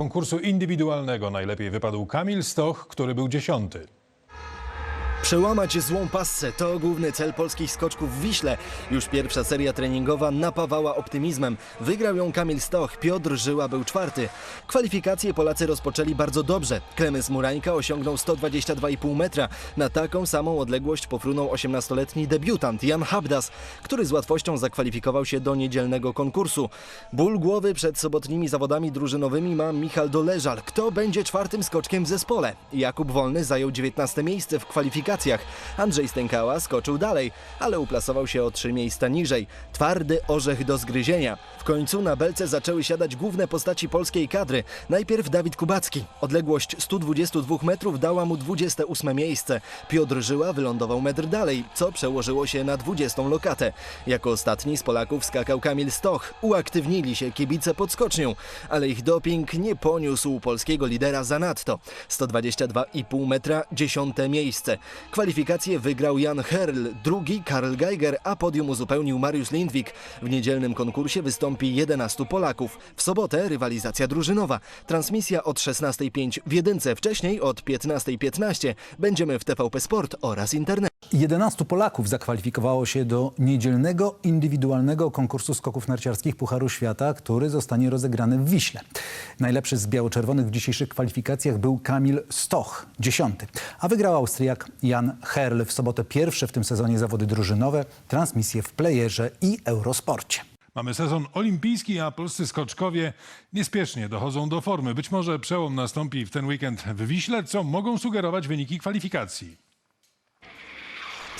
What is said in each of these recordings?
konkursu indywidualnego najlepiej wypadł Kamil Stoch, który był dziesiąty. Przełamać złą passę to główny cel polskich skoczków w Wiśle. Już pierwsza seria treningowa napawała optymizmem. Wygrał ją Kamil Stoch, Piotr Żyła był czwarty. Kwalifikacje Polacy rozpoczęli bardzo dobrze. Klemens Murańka osiągnął 122,5 metra. Na taką samą odległość pofrunął 18-letni debiutant Jan Habdas, który z łatwością zakwalifikował się do niedzielnego konkursu. Ból głowy przed sobotnimi zawodami drużynowymi ma Michał Doleżal. Kto będzie czwartym skoczkiem w zespole? Jakub Wolny zajął 19 miejsce w kwalifikacjach. Andrzej Stękała skoczył dalej, ale uplasował się o trzy miejsca niżej. Twardy orzech do zgryzienia. W końcu na belce zaczęły siadać główne postaci polskiej kadry. Najpierw Dawid Kubacki. Odległość 122 metrów dała mu 28 miejsce. Piotr Żyła wylądował metr dalej, co przełożyło się na 20 lokatę. Jako ostatni z Polaków skakał Kamil Stoch. Uaktywnili się kibice pod skocznią, ale ich doping nie poniósł polskiego lidera zanadto. 122,5 metra, dziesiąte miejsce. Kwalifikacje wygrał Jan Herl, drugi Karl Geiger, a podium uzupełnił Mariusz Lindwik. W niedzielnym konkursie wystąpi 11 Polaków. W sobotę rywalizacja drużynowa. Transmisja od 16.05 w jedynce, wcześniej od 15.15. Będziemy w TVP Sport oraz internet. 11 Polaków zakwalifikowało się do niedzielnego indywidualnego konkursu skoków narciarskich Pucharu Świata, który zostanie rozegrany w Wiśle. Najlepszy z biało-czerwonych w dzisiejszych kwalifikacjach był Kamil Stoch, dziesiąty, a wygrał Austriak Jan Herl. W sobotę pierwsze w tym sezonie zawody drużynowe, transmisje w playerze i Eurosporcie. Mamy sezon olimpijski, a polscy skoczkowie niespiesznie dochodzą do formy. Być może przełom nastąpi w ten weekend w Wiśle, co mogą sugerować wyniki kwalifikacji.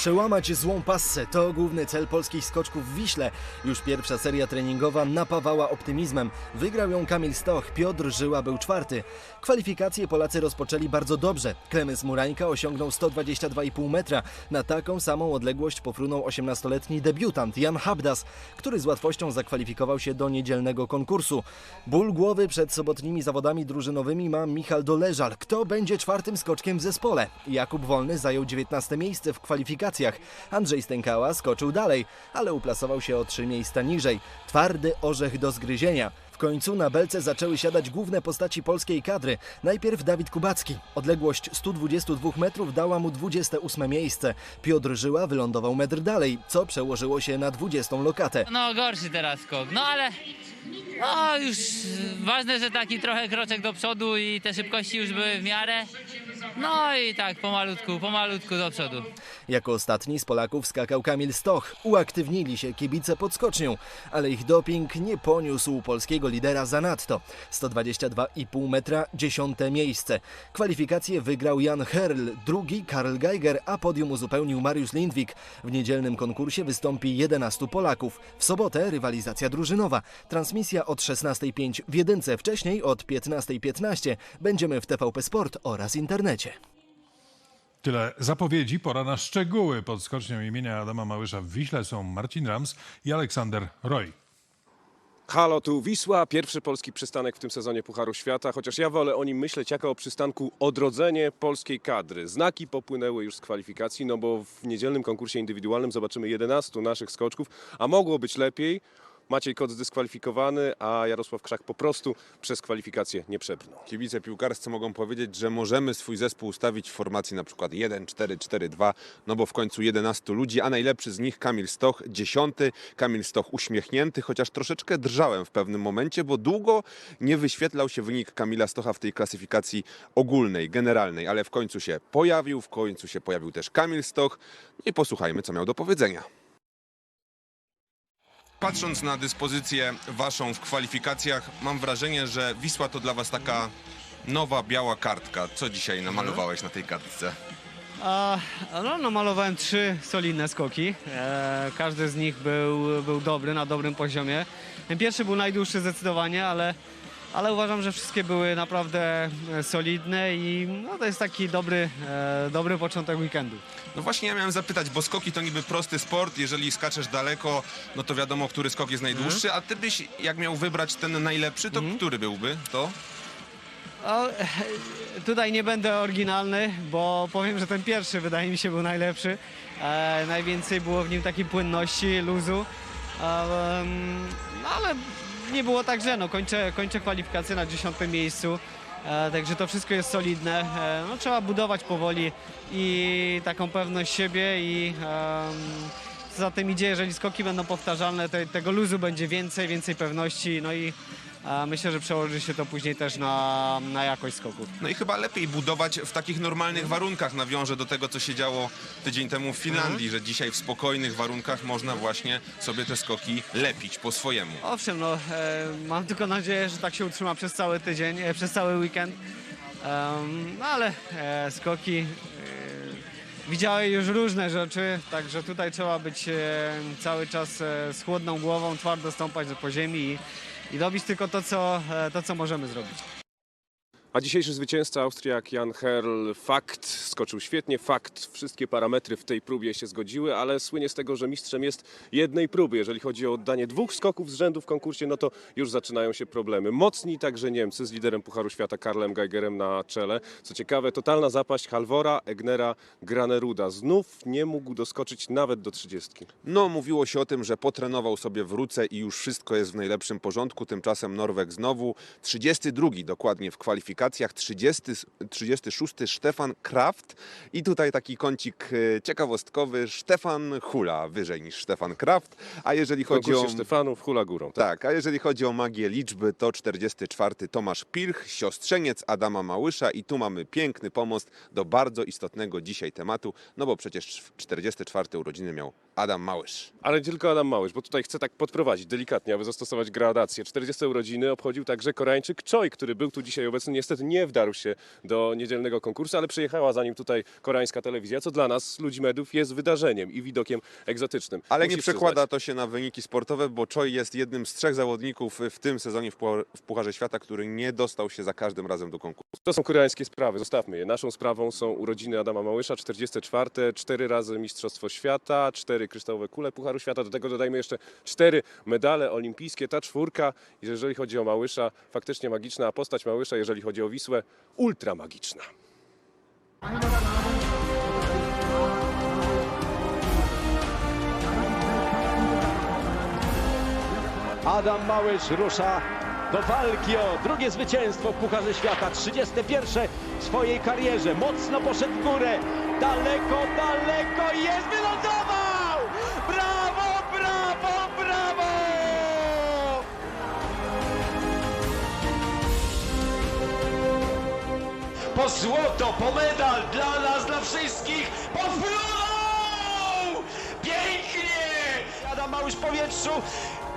Przełamać złą passę to główny cel polskich skoczków w Wiśle. Już pierwsza seria treningowa napawała optymizmem. Wygrał ją Kamil Stoch, Piotr Żyła był czwarty. Kwalifikacje Polacy rozpoczęli bardzo dobrze. Klemens Murańka osiągnął 122,5 metra. Na taką samą odległość pofrunął 18-letni debiutant Jan Habdas, który z łatwością zakwalifikował się do niedzielnego konkursu. Ból głowy przed sobotnimi zawodami drużynowymi ma Michał Doleżal. Kto będzie czwartym skoczkiem w zespole? Jakub Wolny zajął 19 miejsce w kwalifikacjach. Andrzej Stękała skoczył dalej, ale uplasował się o trzy miejsca niżej. Twardy orzech do zgryzienia. W końcu na belce zaczęły siadać główne postaci polskiej kadry. Najpierw Dawid Kubacki. Odległość 122 metrów dała mu 28 miejsce. Piotr Żyła wylądował metr dalej, co przełożyło się na 20 lokatę. No gorszy teraz skok, no ale no już ważne, że taki trochę kroczek do przodu i te szybkości już były w miarę. No i tak pomalutku, pomalutku do przodu. Jako ostatni z Polaków skakał Kamil Stoch. Uaktywnili się kibice pod skocznią, ale ich doping nie poniósł polskiego lidera zanadto. 122,5 metra, dziesiąte miejsce. Kwalifikacje wygrał Jan Herl, drugi Karl Geiger, a podium uzupełnił Mariusz Lindwik. W niedzielnym konkursie wystąpi 11 Polaków. W sobotę rywalizacja drużynowa. Transmisja od 16.05 w jedynce, wcześniej od 15.15. Będziemy w TVP Sport oraz internecie. Tyle zapowiedzi, pora na szczegóły. Pod skocznią imienia Adama Małysza w Wiśle są Marcin Rams i Aleksander Roy. Halo, tu Wisła, pierwszy polski przystanek w tym sezonie Pucharu Świata, chociaż ja wolę o nim myśleć jako o przystanku odrodzenie polskiej kadry. Znaki popłynęły już z kwalifikacji, no bo w niedzielnym konkursie indywidualnym zobaczymy 11 naszych skoczków, a mogło być lepiej. Maciej Kot zdyskwalifikowany, a Jarosław Krzak po prostu przez kwalifikację nie przebrnął. Kibice piłkarscy mogą powiedzieć, że możemy swój zespół ustawić w formacji na przykład 1-4-4-2, no bo w końcu 11 ludzi, a najlepszy z nich Kamil Stoch, dziesiąty. Kamil Stoch uśmiechnięty, chociaż troszeczkę drżałem w pewnym momencie, bo długo nie wyświetlał się wynik Kamila Stocha w tej klasyfikacji ogólnej, generalnej, ale w końcu się pojawił, w końcu się pojawił też Kamil Stoch i posłuchajmy, co miał do powiedzenia. Patrząc na dyspozycję waszą w kwalifikacjach, mam wrażenie, że Wisła to dla was taka nowa biała kartka. Co dzisiaj namalowałeś na tej kartce? A, no, namalowałem trzy solidne skoki. E, każdy z nich był, był dobry, na dobrym poziomie. Ten pierwszy był najdłuższy zdecydowanie, ale, ale uważam, że wszystkie były naprawdę e, solidne i no, to jest taki dobry, e, dobry początek weekendu. No właśnie ja miałem zapytać, bo skoki to niby prosty sport, jeżeli skaczesz daleko, no to wiadomo, który skok jest najdłuższy, a ty byś, jak miał wybrać ten najlepszy, to który byłby to? A, e, tutaj nie będę oryginalny, bo powiem, że ten pierwszy wydaje mi się był najlepszy. E, najwięcej było w nim takiej płynności, luzu. E, em, no ale nie było tak, że no, kończę, kończę kwalifikację na dziesiątym miejscu. E, także to wszystko jest solidne. E, no, trzeba budować powoli i taką pewność siebie i co za tym idzie, jeżeli skoki będą powtarzalne, to tego luzu będzie więcej, więcej pewności, no i myślę, że przełoży się to później też na, na jakość skoków. No i chyba lepiej budować w takich normalnych warunkach. Nawiążę do tego, co się działo tydzień temu w Finlandii, że dzisiaj w spokojnych warunkach można właśnie sobie te skoki lepić po swojemu. Owszem, no, e, mam tylko nadzieję, że tak się utrzyma przez cały tydzień, e, przez cały weekend. Em, no ale e, skoki e, widziały już różne rzeczy, także tutaj trzeba być e, cały czas e, z chłodną głową, twardo stąpać po ziemi i, i robić tylko to co, e, to, co możemy zrobić. A dzisiejszy zwycięzca Austriak Jan Herl, fakt, skoczył świetnie, fakt, wszystkie parametry w tej próbie się zgodziły, ale słynie z tego, że mistrzem jest jednej próby. Jeżeli chodzi o oddanie dwóch skoków z rzędu w konkursie, no to już zaczynają się problemy. Mocni także Niemcy z liderem Pucharu Świata Karlem Geigerem na czele. Co ciekawe, totalna zapaść Halvora, Egnera, Graneruda. Znów nie mógł doskoczyć nawet do trzydziestki. No, mówiło się o tym, że potrenował sobie w ruce i już wszystko jest w najlepszym porządku. Tymczasem Norweg znowu 32 dokładnie w kwalifikacjach, 30, 36 Stefan Kraft i tutaj taki kącik e, ciekawostkowy, Stefan Hula wyżej niż Stefan Kraft, a jeżeli chodzi o... Stefanów, hula górą. Tak, a jeżeli chodzi o magię liczby, to 44 Tomasz Pilch, siostrzeniec Adama Małysza i tu mamy piękny pomost do bardzo istotnego dzisiaj tematu, no bo przecież 44 urodziny miał Adam Małysz. Ale nie tylko Adam Małysz, bo tutaj chcę tak podprowadzić delikatnie, aby zastosować gradację. 40 urodziny obchodził także Koreańczyk Choi, który był tu dzisiaj obecny. Niestety nie wdarł się do niedzielnego konkursu, ale przyjechała za nim tutaj koreańska telewizja, co dla nas, ludzi mediów, jest wydarzeniem i widokiem egzotycznym. Ale Musi nie przekłada przyznać. to się na wyniki sportowe, bo Choi jest jednym z trzech zawodników w tym sezonie w Puchar- w Pucharze Świata, który nie dostał się za każdym razem do konkursu. To są koreańskie sprawy, zostawmy je. Naszą sprawą są urodziny Adama Małysza, 44, cztery razy Mistrzostwo Świata, cztery kryształowe kule Pucharu Świata, do tego dodajmy jeszcze cztery medale olimpijskie. Ta czwórka, jeżeli chodzi o Małysza, faktycznie magiczna, a postać Małysza, jeżeli chodzi o Wisłę, ultra magiczna. Adam Małysz rusza do walki o drugie zwycięstwo w Pucharze Świata. 31 w swojej karierze. Mocno poszedł w górę. Daleko, daleko jest wylądował! Złoto, po medal dla nas, dla wszystkich. Podpłynął! Pięknie! Adam Małysz w powietrzu.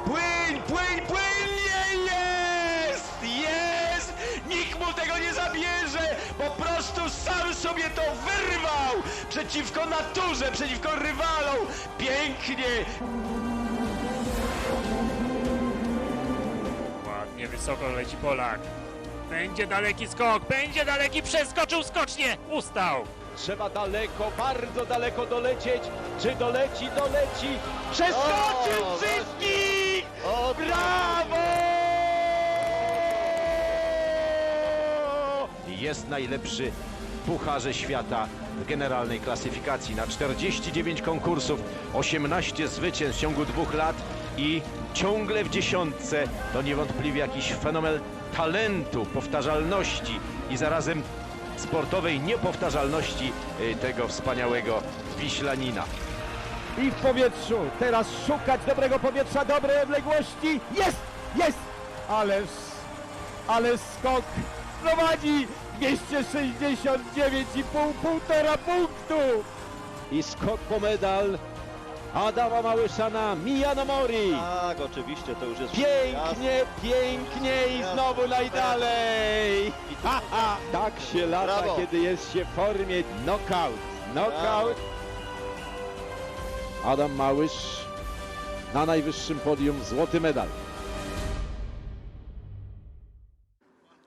Płyń, płyń, płynie! Jest! Jest! Nikt mu tego nie zabierze! Po prostu sam sobie to wyrwał! Przeciwko naturze, przeciwko rywalom! Pięknie! Ładnie wysoko leci Polak. Będzie daleki skok, będzie daleki, przeskoczył skocznie, ustał. Trzeba daleko, bardzo daleko dolecieć. Czy doleci, doleci. Przeskoczył wszystkich! Brawo! Jest najlepszy w Pucharze Świata w generalnej klasyfikacji. Na 49 konkursów, 18 zwycięstw w ciągu dwóch lat i ciągle w dziesiątce. To niewątpliwie jakiś fenomen talentu, powtarzalności i zarazem sportowej niepowtarzalności y, tego wspaniałego Wiślanina. I w powietrzu, teraz szukać dobrego powietrza, dobrej odległości. Jest! Jest! Ależ, ale skok prowadzi 269,5, półtora punktu. I skok po medal Adama Małysza na Mori. Tak, oczywiście, to już jest Pięknie, pięknie i znowu najdalej. Ha, ha. Tak się lata, Brawo. kiedy jest się w formie knockout. Knockout. Adam Małysz na najwyższym podium złoty medal.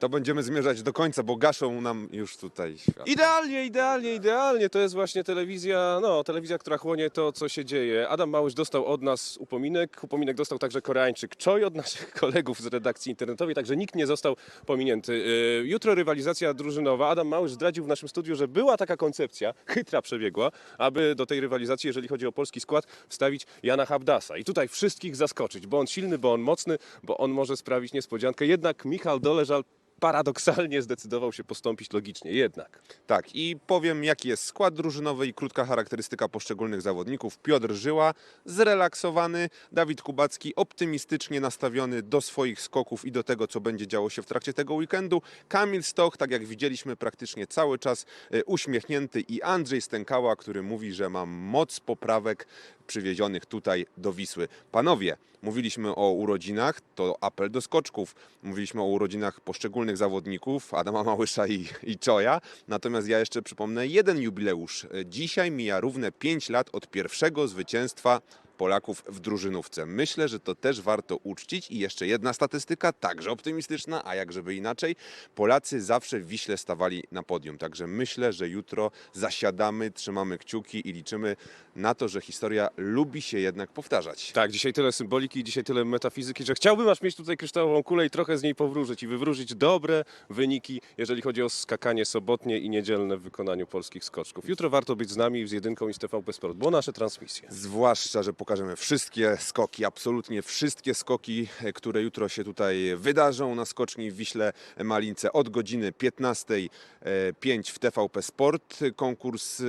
To będziemy zmierzać do końca, bo gaszą nam już tutaj świat. Idealnie, idealnie, idealnie. To jest właśnie telewizja, no, telewizja, która chłonie to, co się dzieje. Adam Małysz dostał od nas upominek. Upominek dostał także Koreańczyk Choi od naszych kolegów z redakcji internetowej, także nikt nie został pominięty. Yy, Jutro rywalizacja drużynowa. Adam Małysz zdradził w naszym studiu, że była taka koncepcja, chytra przebiegła, aby do tej rywalizacji, jeżeli chodzi o polski skład, wstawić Jana Habdasa. I tutaj wszystkich zaskoczyć, bo on silny, bo on mocny, bo on może sprawić niespodziankę. Jednak Michał Doleżal paradoksalnie zdecydował się postąpić logicznie. Jednak. Tak, i powiem jaki jest skład drużynowy i krótka charakterystyka poszczególnych zawodników. Piotr Żyła, zrelaksowany, Dawid Kubacki, optymistycznie nastawiony do swoich skoków i do tego, co będzie działo się w trakcie tego weekendu. Kamil Stoch, tak jak widzieliśmy, praktycznie cały czas e, uśmiechnięty i Andrzej Stękała, który mówi, że ma moc poprawek przywiezionych tutaj do Wisły. Panowie, mówiliśmy o urodzinach, to apel do skoczków. Mówiliśmy o urodzinach poszczególnych zawodników, Adama Małysza i, i Czoja. Natomiast ja jeszcze przypomnę jeden jubileusz. Dzisiaj mija równe 5 lat od pierwszego zwycięstwa Polaków w drużynówce. Myślę, że to też warto uczcić. I jeszcze jedna statystyka, także optymistyczna, a jak żeby inaczej. Polacy zawsze w Wiśle stawali na podium. Także myślę, że jutro zasiadamy, trzymamy kciuki i liczymy na to, że historia lubi się jednak powtarzać. Tak, dzisiaj tyle symboliki, dzisiaj tyle metafizyki, że chciałbym aż mieć tutaj kryształową kulę i trochę z niej powróżyć i wywróżyć dobre wyniki, jeżeli chodzi o skakanie sobotnie i niedzielne w wykonaniu polskich skoczków. Jutro warto być z nami z jedynką i z TVP Sport, bo nasze transmisje. Zwłaszcza, że pokażemy wszystkie skoki, absolutnie wszystkie skoki, e, które jutro się tutaj wydarzą na skoczni w Wiśle Malince od godziny 15.05 w TVP Sport. Konkurs, e,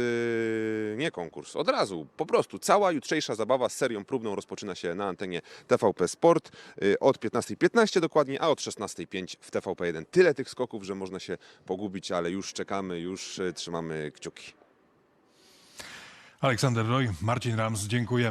nie konkurs, od razu, po prostu cała jutrzejsza zabawa z serią próbną rozpoczyna się na antenie TVP Sport e, od 15.15 dokładnie, a od 16.05 w TVP1. Tyle tych skoków, że można się pogubić, ale już czekamy, już e, trzymamy kciuki. Aleksander Roy, Marcin Rams, dziękujemy.